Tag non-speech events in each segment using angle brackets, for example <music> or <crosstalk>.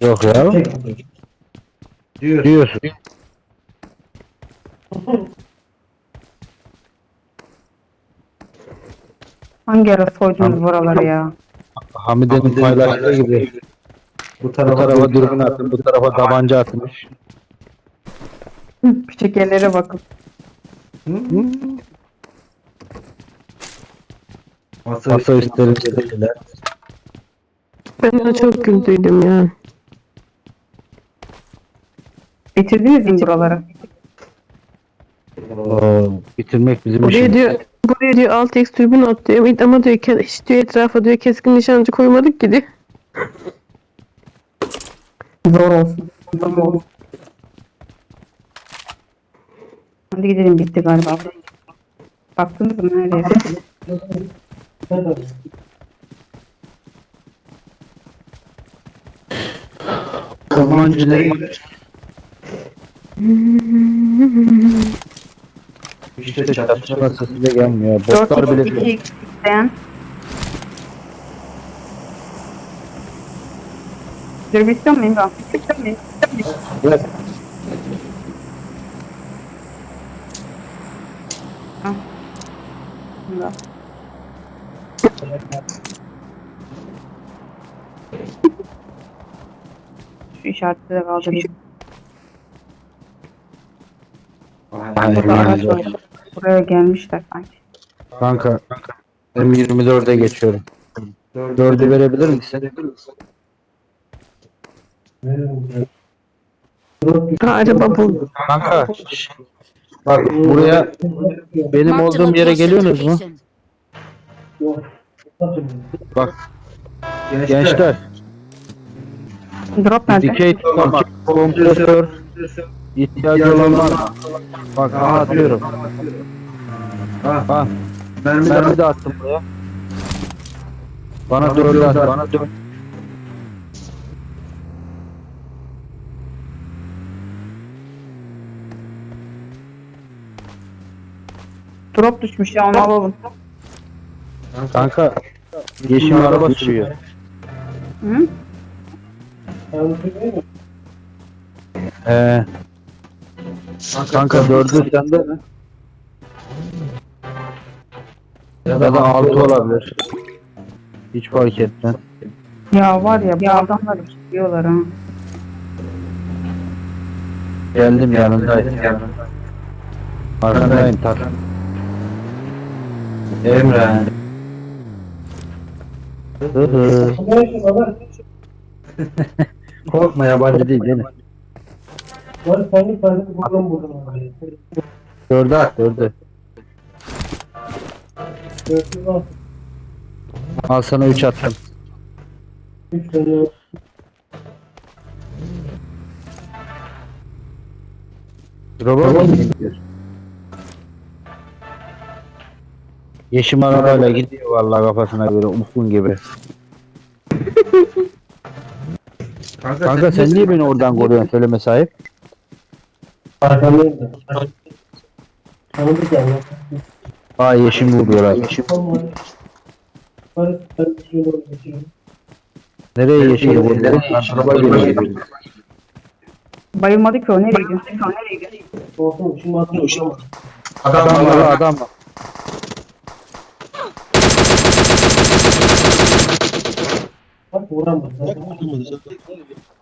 Yok ya. Diyorsun. Hangi ara soydunuz buraları ya? Hamide'nin paylaştığı gibi. Bu tarafa, dürbün attım, bu tarafa tabanca atmış. Küçük yerlere bakın. Masa üstleri dediler. Ben de çok güldüydüm ya. Bitirdiniz mi buraları? Oo, bitirmek bizim Buraya işimiz. diyor, buraya diyor 6x türbün at diyor. Ama diyor ke- hiç diyor etrafa diyor keskin nişancı koymadık ki diyor. Zor olsun. Zor olsun. Hadi gidelim bitti galiba. Baktınız mı neredeyse? Ormancıların işte çatışma sesi de gelmiyor. Botlar 4 bile 2 isteyen. Dürbün istiyor muyum ben? İstiyor muyum? Evet. Bunda. Şu işareti de kaldırayım. Burada araç var. Buraya gelmişler sanki. Kanka, ben 24'e geçiyorum. 4'ü verebilir misin? Ha, araba bu. Kanka, bak buraya benim olduğum yere geliyorsunuz mu? Bak, gençler, Drop nerede? dikey tutamak, kompresör, ihtiyacı olan var mı? Bak, aha atıyorum. Ha, mermi, mermi de attım buraya. Bana dördü at, bana dört. Drop düşmüş ya onu alalım. Kanka, yeşil araba sürüyor. Hı? Ee, kanka dördü sende mi? Ya da altı olabilir. Hiç fark etmez. Ya var ya bu adamlar çıkıyorlar ha. Geldim yanındayım. Arkandayım tak. Emre. Hı <laughs> hı. <laughs> Korkma yabancı değil mi? Var kendi kendini buradan buldum. Dördü at dördü. Dörtlü var. Al sana üç attım. Üç tane Drop'a mı gidiyor? Yeşim arabayla gidiyor vallahi kafasına göre ufkun gibi. Kanka sen niye beni oradan koruyorsun söyleme sahip? arkamdayım da. Tanıdık yani. Aa yeşim vuruyorlar. Yeşim. Nereye yeşil vuruyor? Araba geliyor. Bayılmadı ki o nereye gidiyor? Olsun şimdi atıyor. Adam var adam var. Bak vuramaz.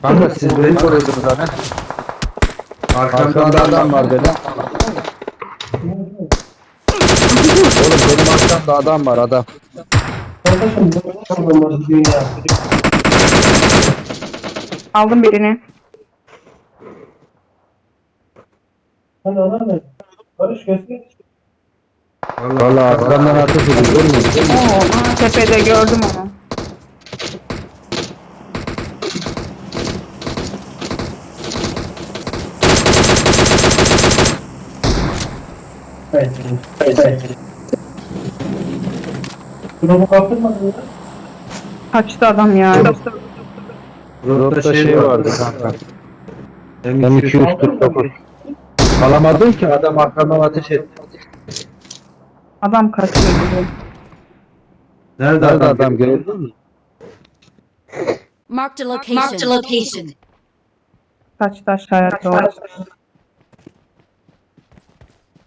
Kanka siz beni koruyordunuz zaten. Arkamda adam var dedi. Oğlum benim arkamda adam var adam. Kardeşim bu adamlar dünya. Aldım birini. Hadi adam ne? Barış göster. Valla arkamdan ateş ediyor görmüyor musun? Oo, aa, tepede gördüm onu. Evet. Evet. Durumu kaptırmadın mı? Kaçtı adam ya. Dropta şey vardı kanka. M249. Alamadın ki adam arkamdan ateş etti. Adam kaçıyor gibi. Nerede adam, adam gördün mü? Marked a location. Marked a location. Kaçtı aşağıya doğru.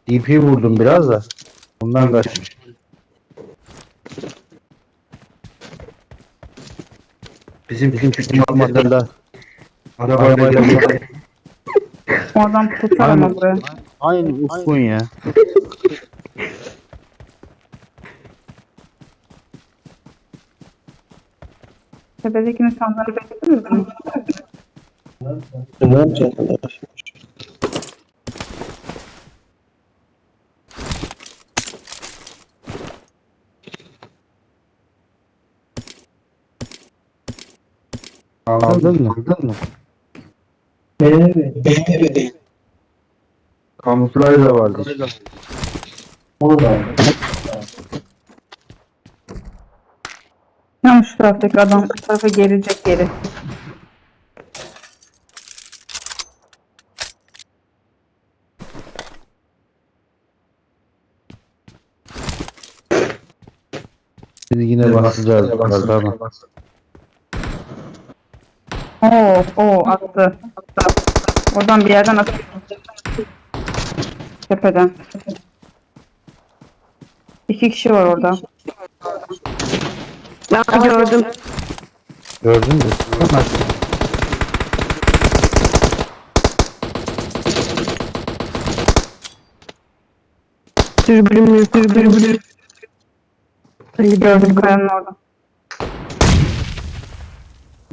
DP vurdum biraz da. Ondan kaçmış. Bizim bizim küçük mahalleler. Arabayla geldi. O adam tutar ama buraya. Aynı uskun ya. Tepedekini sandalye beklediniz mi? Aldın mı? Aldın mı? Beğenemedim. Kamuflaj da vardı. Onu da aldım. Yanlış taraftaki adam bu tarafa gelecek geri. Biz yine basacağız. Tamam. Oo, oo attı. attı. Oradan bir yerden attı. Tepeden. İki kişi var orada. Ben gördüm. Gördün mü? Dürbünüm. Ali Gördüm kayanın orada.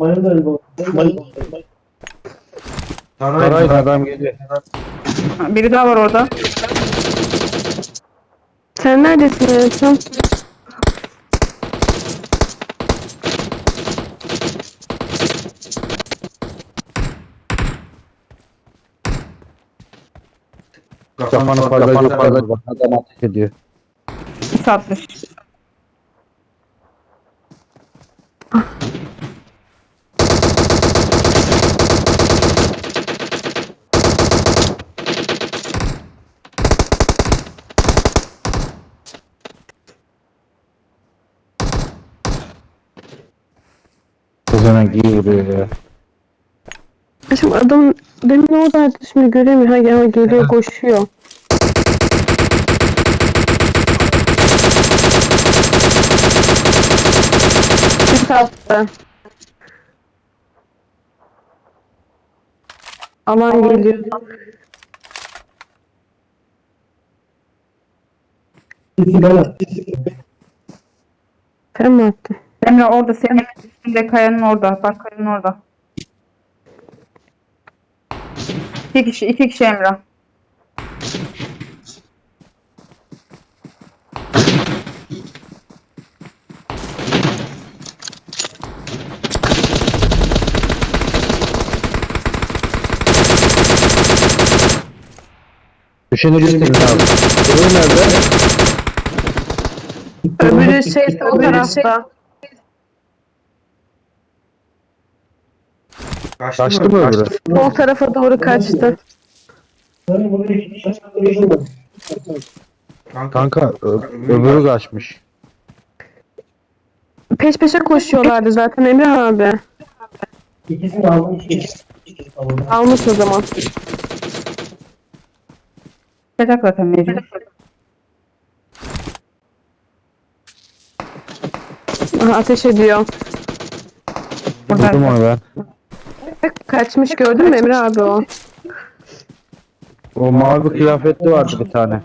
Galiba. Maya. Sarayın adam geliyor. Biri daha var orada. Sen neredesin Ersan? Kafanı fazla adam ateş ediyor. Satmış. Kızına giriyor ya. Şimdi adam demin oradaydı şimdi göremiyor. Ha gel geliyor koşuyor. Bir tarafta. Alan geliyor. Sen mi attın? Emre orada senin üstünde kayanın orada. Bak kayanın orada. İki kişi, iki kişi Emre. Düşeni getirin abi. Öbürü nerede? Öbürü şey o tarafta. Kaçtı mı öbürü? O tarafa doğru kaçtı. Kanka ö- öbürü kaçmış. Peş peşe koşuyorlardı zaten Emre abi. İkisini aldım. İkisini aldım. Almış o zaman. Çıkacak zaten mecbur. Aha, ateş ediyor. Vurdum onu ben. Kaçmış gördün mü Emre abi o? O mavi kıyafetli vardı bir tane.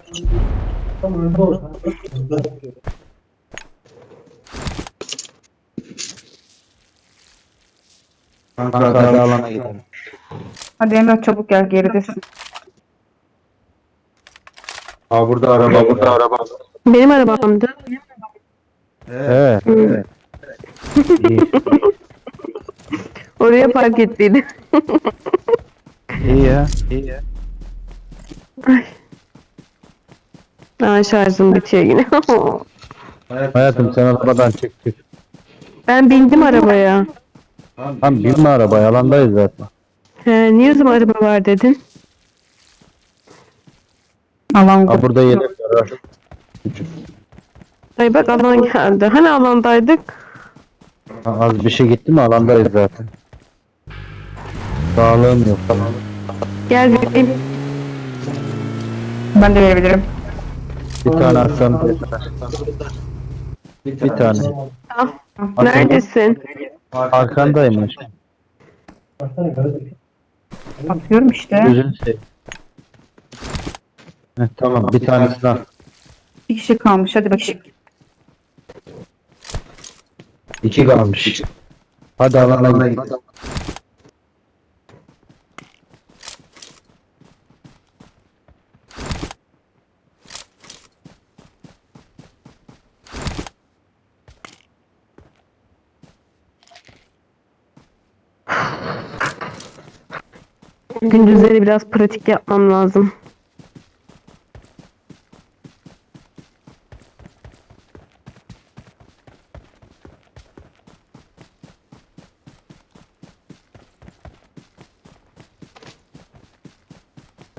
Kanka hadi alana gidelim. Hadi Emre çabuk gel geridesin. Aa burada araba burada araba. Benim arabamdı. Evet. evet. İyi. <laughs> Oraya park ettiydi. <laughs> İyi ya. İyi ya. Aa, şarjım bitiyor yine. <laughs> Hayatım sen arabadan çık çık. ben bindim arabaya. Tam binme arabaya alandayız zaten. He, niye o zaman araba var dedin? Alan Aa burada yelek var. Ay bak alan geldi. Hani alandaydık? Ha, Az bir şey gitti mi alandayız zaten. Sağlığım yok. Tamam. Gel bebeğim. Ben de verebilirim. Bir tane aslan. Bir tane. Neredesin? Arkandaymış. Baksana gördüm. Atıyorum işte. Gözünü seveyim. Heh, tamam bir tanesini al. Bir kişi kalmış. Hadi bakayım. İki kalmış. Hadi alana git. Gündüzleri biraz pratik yapmam lazım.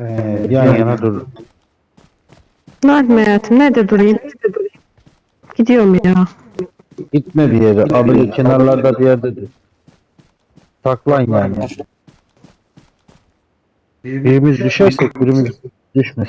Ee, yan yana dur. Ne yapayım hayatım? Nerede durayım? Gidiyorum ya. Gitme bir yere. Abi kenarlarda bir yerde dur. Saklan yani. Birimiz düşersek birimiz düşmez.